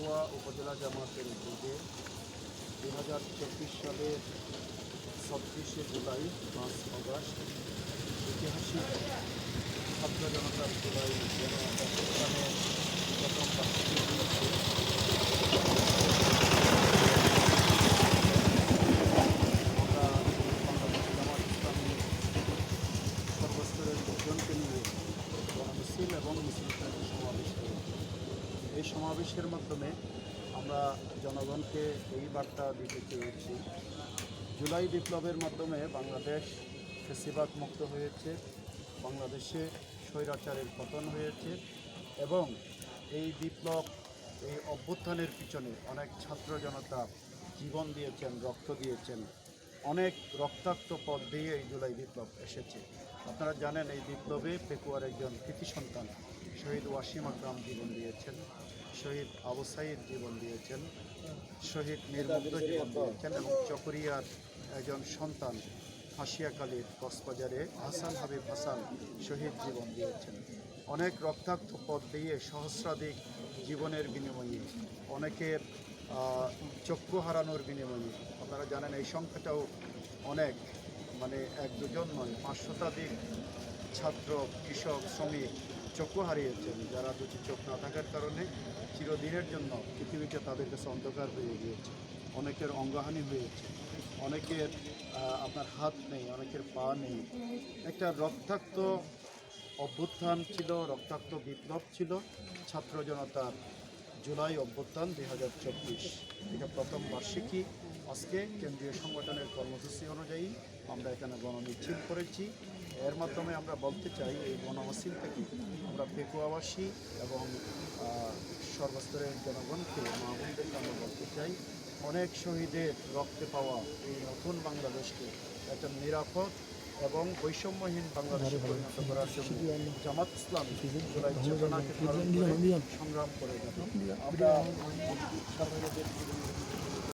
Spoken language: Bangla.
পেকুয়া উপজেলা জামাতের উদ্যোগে দুই হাজার চব্বিশ সালের ছত্রিশে জুলাই পাঁচ অগস্ট ঐতিহাসিক ছাত্র জনতার জুলাই গণঅভ্যুত্থানের প্রথম বার্ষিকী উপলক্ষে আমরা বাংলাদেশ জামাত ইসলামী সর্বস্তরের লোকজনকে নিয়ে গণমিছিল এবং মিছিল সমিতি সমাবেশ করেছি এই সমাবেশের মাধ্যমে আমরা জনগণকে এই বার্তা দিতে চেয়েছি। জুলাই বিপ্লবের মাধ্যমে বাংলাদেশ ফেসিবাদ মুক্ত হয়েছে, বাংলাদেশে স্বৈরাচারের পতন হয়েছে এবং এই বিপ্লব, এই অভ্যুত্থানের পিছনে অনেক ছাত্র জনতা জীবন দিয়েছেন, রক্ত দিয়েছেন। অনেক রক্তাক্ত পথ দিয়ে এই জুলাই বিপ্লব এসেছে। আপনারা জানেন, এই বিপ্লবে পেকুয়ার একজন কৃতি সন্তান শহীদ ওয়াসিম আকরাম জীবন দিয়েছেন, শহীদ আবু সাইদ জীবন দিয়েছেন, শহীদ নির্মুগ্ধ জীবন দিয়েছেন এবং চকরিয়ার একজন সন্তান হাসিয়াকালীর কক্সবাজারে হাসান হাবিব হাসান শহীদ জীবন দিয়েছেন। অনেক রক্তাক্ত পথ দিয়ে সহস্রাধিক জীবনের বিনিময়ে অনেকের চক্ষু হারানোর বিনিময়ে। আপনারা জানেন, এই সংখ্যাটাও অনেক মানে এক দুজন নয় পাঁচ শতাধিক ছাত্র, কৃষক, শ্রমিক চক্ষু হারিয়েছেন। যারা দুটি চোখ না থাকার কারণে চিরদিনের জন্য পৃথিবীতে তাদের কাছে অন্ধকার হয়ে গিয়েছে। অনেকের অঙ্গহানি হয়েছে। অনেকের আপনার হাত নেই, অনেকের পা নেই। একটা রক্তাক্ত অভ্যুত্থান ছিল, রক্তাক্ত বিপ্লব ছিল, ছাত্র জনতার জুলাই অভ্যুত্থান দুই হাজার চব্বিশ। এটা প্রথম বার্ষিকী। আজকে কেন্দ্রীয় সংগঠনের কর্মসূচি অনুযায়ী আমরা এখানে গণমিছিল করেছি। এর মাধ্যমে আমরা বলতে চাই, এই গণমিছিল থেকে আমরা পেকুয়াবাসী এবং সর্বস্তরের জনগণকে মাহবুবদেরকে আমরা বলতে চাই, অনেক শহীদের রক্তে পাওয়া এই নতুন বাংলাদেশকে একটা নিরাপদ এবং বৈষম্যহীন বাংলাদেশে পরিণত করার জন্য জামাত ইসলাম সংগ্রাম করে যাবে